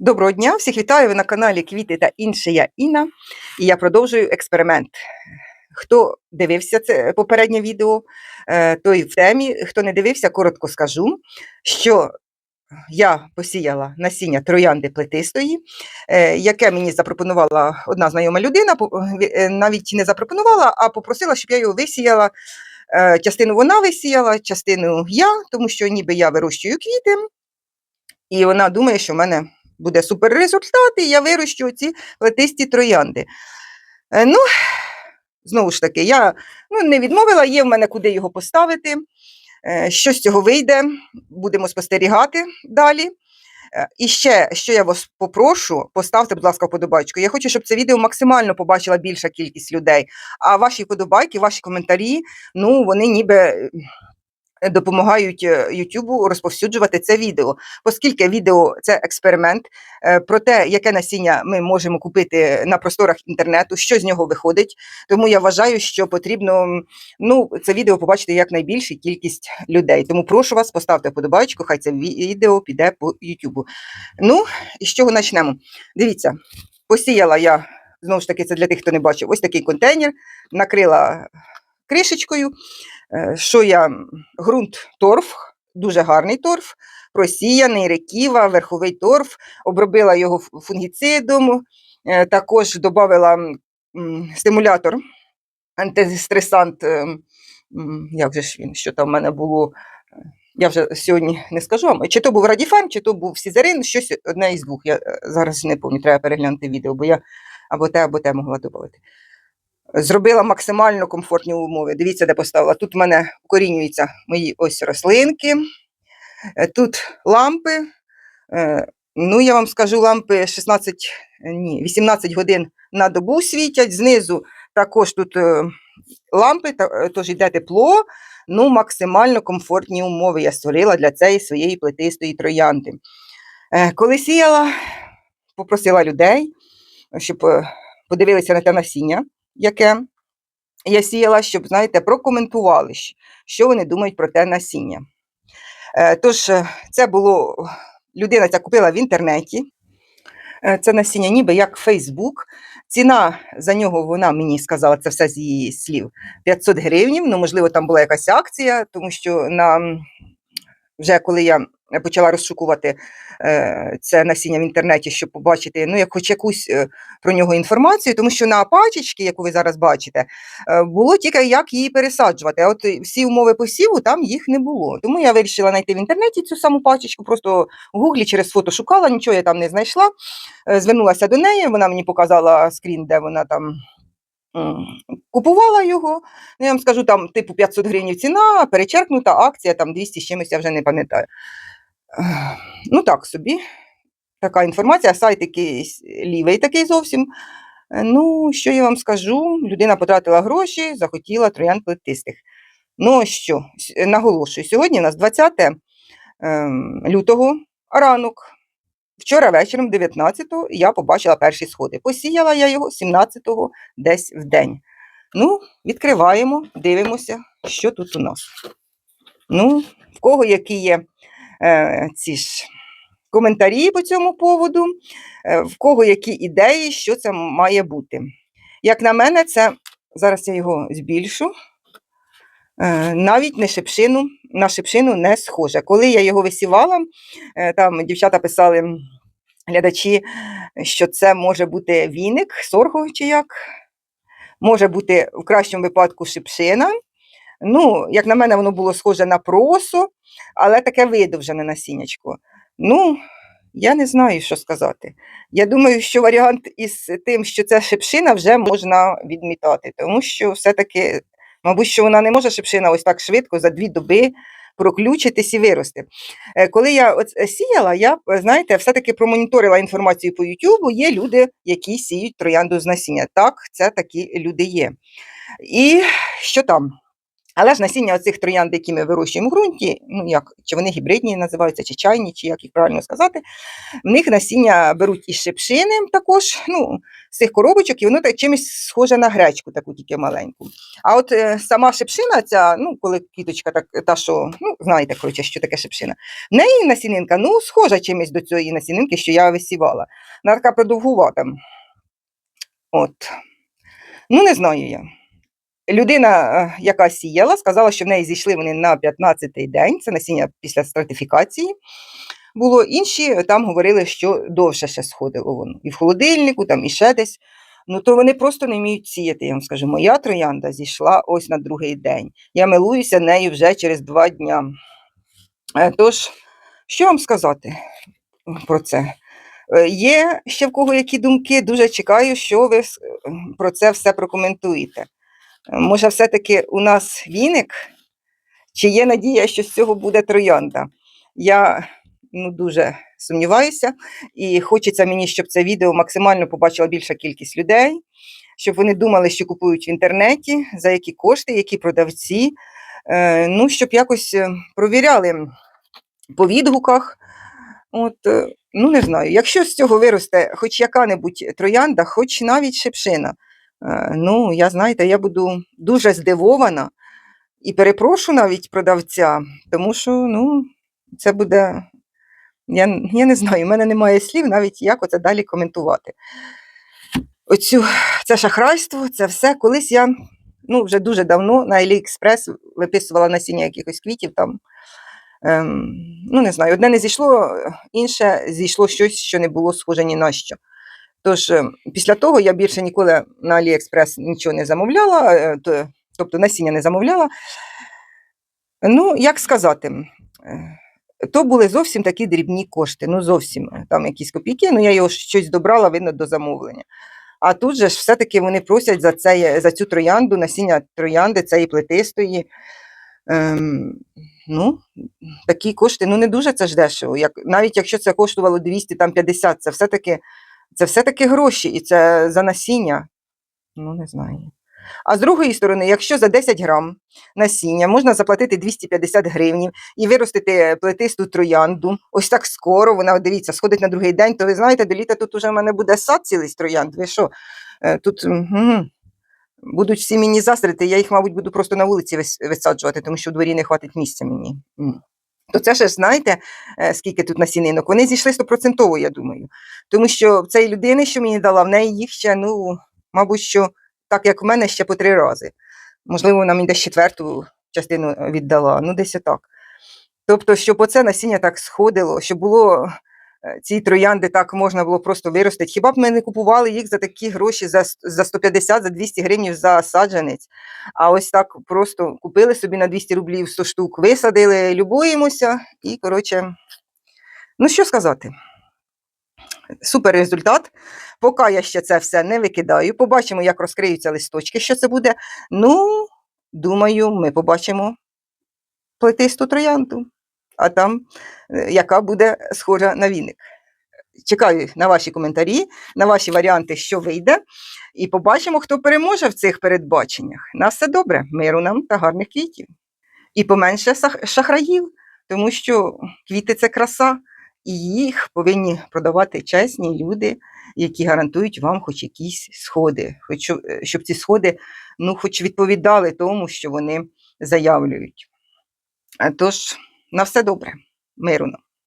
Доброго дня, всіх вітаю. Ви на каналі Квіти та інше я Інна. І я продовжую експеримент. Хто дивився це попереднє відео, е, той в темі. Хто не дивився, коротко скажу, що я посіяла насіння троянди плетистої, е, яке мені запропонувала одна знайома людина, е, навіть не запропонувала, а попросила, щоб я його висіяла. Частину вона висіяла, частину я, тому що ніби я вирощую квіти, і вона думає, що в мене буде супер результат, і я вирощу ці плетисті троянди. Е, Ну, знову ж таки, я ну, не відмовила, є в мене куди його поставити. Е, Що з цього вийде, будемо спостерігати далі. Е, І ще, що я вас попрошу, поставте, будь ласка, вподобайку. Я хочу, щоб це відео максимально побачила більша кількість людей. А ваші вподобайки, ваші коментарі, ну, вони ніби допомагають е, Ютубу розповсюджувати це відео. Оскільки відео це експеримент е, про те, яке насіння ми можемо купити на просторах інтернету, що з нього виходить. Тому я вважаю, що потрібно ну, це відео побачити якнайбільшу кількість людей. Тому прошу вас, поставте вподобайку, хай це відео піде по Ютубу. Ну, і з чого почнемо? Дивіться, посіяла я. Знову ж таки, це для тих, хто не бачив, ось такий контейнер, накрила кришечкою. Е, Що я ґрунт торф, дуже гарний торф, просіяний, реківа, верховий торф, обробила його фунгіцидом, е, також додала стимулятор, антистресант. е, Як же ж він, що там в мене було? Я вже сьогодні не скажу вам, чи то був Радіфарм, чи то був Сізерин, щось одне із двох. Я зараз не пам'ятаю, треба переглянути відео, бо я або те, або те могла додати. Зробила максимально комфортні умови. Дивіться, де поставила. Тут в мене укорінюються мої ось рослинки, е, тут лампи. е, Ну, я вам скажу, лампи 16, е, ні, 18 годин на добу світять. Знизу також тут е, лампи, тож йде тепло. Ну, максимально комфортні умови я створила для цієї своєї плетистої троянди. Коли сіяла, попросила людей, щоб подивилися на те насіння, яке я сіяла, щоб, знаєте, прокоментували, що вони думають про те насіння. Е, Тож, е, це було людина ця купила в інтернеті. Е, Це насіння, ніби як Фейсбук. Ціна за нього вона мені сказала, це все з її слів, 500 гривень. Ну, можливо, там була якась акція, тому що на вже коли я почала розшукувати е, це насіння в інтернеті, щоб побачити, ну, як хоч якусь е, про нього інформацію, тому що на пачечці, яку ви зараз бачите, е, було тільки як її пересаджувати. А от е, всі умови посіву там їх не було. Тому я вирішила знайти в інтернеті цю саму пачечку, просто в гуглі через фото шукала, нічого я там не знайшла. Е, Звернулася до неї, вона мені показала скрін, де вона там. Купувала його, ну, я вам скажу, там типу 500 гривень ціна, перечеркнута акція, там 200 з чимось, я вже не пам'ятаю. Ну так собі, така інформація, сайт якийсь лівий такий зовсім. Ну, що я вам скажу? Людина потратила гроші, захотіла троянд плетистих. Ну, що, наголошую, сьогодні у нас 20 ем, лютого, ранок. Вчора вечором, 19-го, я побачила перші сходи. Посіяла я його 17-го десь в день. Ну, відкриваємо, дивимося, що тут у нас. Ну, в кого які є ці ж коментарі по цьому поводу, е, в кого які ідеї, що це має бути. Як на мене, це зараз я його збільшу. Е, навіть не шипшину, на шипшину не схоже. Коли я його висівала, е, там дівчата писали глядачі, що це може бути віник, сорго чи як. Може бути в кращому випадку шипшина. Ну, як на мене, воно було схоже на просо, але таке видовжене насіннячко. Ну, я не знаю, що сказати. Я думаю, що варіант із тим, що це шипшина, вже можна відмітати, тому що все-таки, мабуть, що вона не може шипшина ось так швидко за дві доби проключитись і вирости. Е, Коли я е, сіяла, я, е, знаєте, все-таки промоніторила інформацію по Ютубу. Є люди, які сіють троянду з насіння. Так, це такі люди є. І що там? Але ж насіння оцих троянд, які ми вирощуємо в ґрунті, ну як, чи вони гібридні називаються, чи чайні, чи як їх правильно сказати, в них насіння беруть із шипшини також, ну, з цих коробочок, і воно так чимось схоже на гречку, таку тільки маленьку. А от е, сама шипшина, ця, ну, коли квіточка, так, та, що, ну, знаєте, коротше, що таке шипшина, в неї насінинка, ну, схожа чимось до цієї насінинки, що я висівала. Вона така продовгувата. От. Ну, не знаю я. Людина, е, яка сіяла, сказала, що в неї зійшли вони на 15-й день, це насіння після стратифікації. Було інші там говорили, що довше ще сходило воно. І в холодильнику, там, і ще десь. Ну, то вони просто не вміють сіяти. Я вам скажу, моя троянда зійшла ось на другий день. Я милуюся нею вже через два дня. Е, Тож, що вам сказати про це? Е, Є ще в кого які думки, дуже чекаю, що ви е, про це все прокоментуєте. Може, все-таки у нас віник? Чи є надія, що з цього буде троянда? Я ну, дуже сумніваюся, і хочеться мені, щоб це відео максимально побачила більша кількість людей, щоб вони думали, що купують в інтернеті, за які кошти, які продавці. Е, ну, щоб якось е, провіряли по відгуках. От, е, ну, не знаю, якщо з цього виросте хоч яка-небудь троянда, хоч навіть шипшина, е, ну, я знаєте, я буду дуже здивована і перепрошу навіть продавця, тому що ну, це буде. Я, я не знаю, в мене немає слів навіть як оце далі коментувати. Оцю, це шахрайство, це все. Колись я ну, вже дуже давно на AliExpress виписувала насіння якихось квітів там. Ем, ну, не знаю, одне не зійшло, інше зійшло щось, що не було схоже ні на що. Тож, е, після того я більше ніколи на AliExpress нічого не замовляла, е, тобто насіння не замовляла. Ну, як сказати, е, то були зовсім такі дрібні кошти, ну зовсім там якісь копійки, ну я його щось добрала, видно, до замовлення. А тут же ж все-таки вони просять за, це, за цю троянду, насіння троянди, цієї плетистої. Ем, ну, такі кошти, ну не дуже це ж дешево. Як, навіть якщо це коштувало 200-50, це все-таки, це все-таки гроші, і це за насіння. Ну, не знаю. А з другої сторони, якщо за 10 грам насіння можна заплатити 250 гривнів і виростити плетисту троянду, ось так скоро, вона, дивіться, сходить на другий день, то ви знаєте, до літа тут уже в мене буде сад цілий з троянд. Ви що? Е, Тут м, будуть всі мені заздрити, я їх, мабуть, буду просто на вулиці висаджувати, тому що в дворі не хватить місця мені. То це ж знаєте, е, скільки тут насінинок? Вони зійшли стопроцентово, я думаю. Тому що в цієї людини, що мені дала, в неї їх ще, ну, мабуть, що так як в мене ще по три рази. Можливо, вона мені десь четверту частину віддала, ну десь отак. Тобто, щоб оце насіння так сходило, щоб було ці троянди так можна було просто виростити. Хіба б ми не купували їх за такі гроші, за, за 150, за 200 гривень за саджанець, а ось так просто купили собі на 200 рублів 100 штук, висадили, любуємося і, коротше, ну що сказати. Супер результат. Поки я ще це все не викидаю, побачимо, як розкриються листочки, що це буде. Ну, думаю, ми побачимо плетисту троянду, а там е, яка буде схожа на віник. Чекаю на ваші коментарі, на ваші варіанти, що вийде, і побачимо, хто переможе в цих передбаченнях. На все добре, миру нам та гарних квітів. І поменше шахраїв, тому що квіти це краса, і їх повинні продавати чесні люди, які гарантують вам хоч якісь сходи, хоч щоб- е, ці сходи ну, хоч відповідали тому, що вони заявлюють. Е, Тож, на все добре, миру.